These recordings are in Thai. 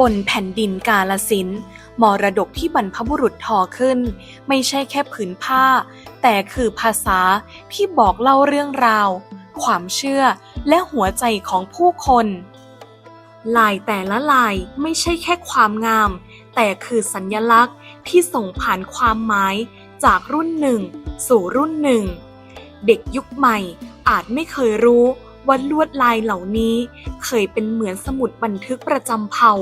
บนแผ่นดินกาลสินมรดกที่บรรพบุรุษทอขึ้น ไม่ใช่แค่ผืนผ้า แต่คือภาษาที่บอกเล่าเรื่องราว ความเชื่อและหัวใจของผู้คน ลายแต่ละลายไม่ใช่แค่ความงาม แต่คือสัญญลักษณ์ที่ส่งผ่านความหมายจากรุ่นหนึ่ง สู่รุ่นหนึ่ง เด็กยุคใหม่อาจไม่เคยรู้ว่าลวดลายเหล่านี้ เคยเป็นเหมือนสมุดบันทึกประจำเผ่า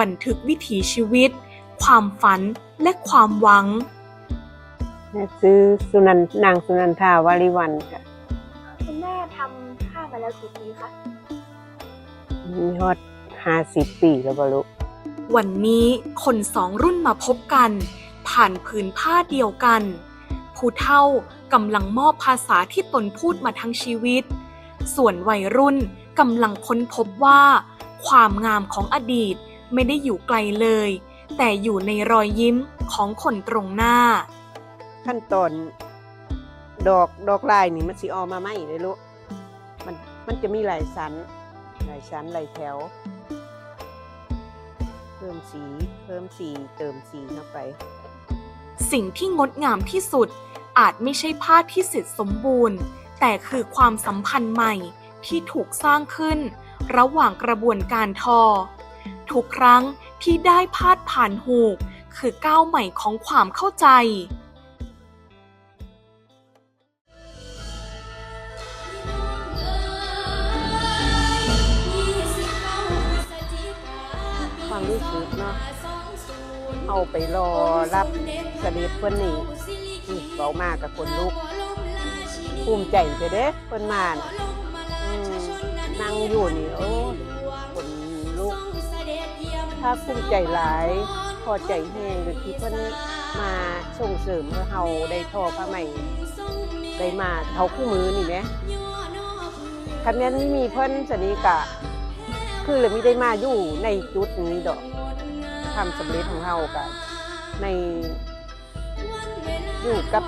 บันทึกวิถีชีวิต ความฝันและความหวังแม่ซื้อสุนันนางสุนันทาวาริวันค่ะ คุณแม่ทำผ้ามาแล้วกี่ปีคะมีฮอดห้าสิบปีแล้วบรุวันนี้คนสองรุ่นมาพบกัน ผ่านผืนผ้าเดียวกัน ผู้เฒ่ากำลังมอบภาษาที่ตนพูดมาทั้งชีวิต ส่วนวัยรุ่นกำลังค้นพบว่า ความงามของอดีต ไม่ได้อยู่ไกลเลย แต่อยู่ในรอยยิ้มของคนตรงหน้า ขั้นตอนดอกดอกลายนี่มันสิออกมาไหมเลยลูกมันมันจะมีหลายชั้นหลายชั้นหลายแถว เพิ่มสีเพิ่มสีเติมสีเข้าไป สิ่งที่งดงามที่สุดอาจไม่ใช่ผ้าที่เสร็จสมบูรณ์ แต่คือความสัมพันธ์ใหม่ที่ถูกสร้างขึ้น ระหว่างกระบวนการทอ ทุกครั้งที่ได้พาดผ่านหูก คือก้าวใหม่ของความเข้าใจ ความรู้สึกเนาะเอาไปรอรับเสด็จเพิ่นนี่นี่เบามากกับคนลูกภูมิใจไปเด้เพิ่อนมานนั่งอยู่นี่โอ้ ถ้าภูมิใจหลาย พอใจแห้งเลยที่เพิ่นมาส่งเสริมให้เฮาได้ทอผ้าใหม่ได้มาเท่าคู่มือนี่แหมคันแม่นไม่มีเพิ่นสนิกะ คือเลยไม่ได้มาอยู่ในจุดนี้ดอกความสำเร็จของเฮากะในอยู่กับ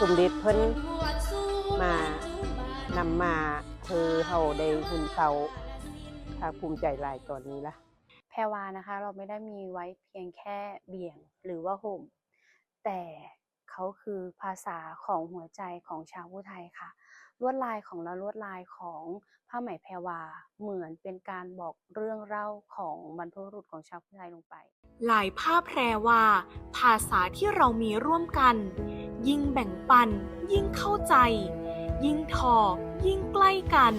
สมเด็จเพิ่นมานำมาเธอเฮาได้หุ่นเตาภาคภูมิใจหลายตอนนี้ละ รวานะคะ เราไม่ได้มีไว้เพียงแค่เบี่ยงหรือว่าห่ม แต่เขาคือภาษาของหัวใจของชาวผู้ไทยค่ะ ลวดลายของละลวดลายของผ้าไหมแพรวาเหมือนเป็นการบอกเรื่องเล่าของบรรพบุรุษของชาวผู้ไทยลงไป ลายภาแพรว่าภาษาที่เรามีร่วมกัน ยิ่งแบ่งปัน ยิ่งเข้าใจ ยิ่งทอยิ่งใกล้กัน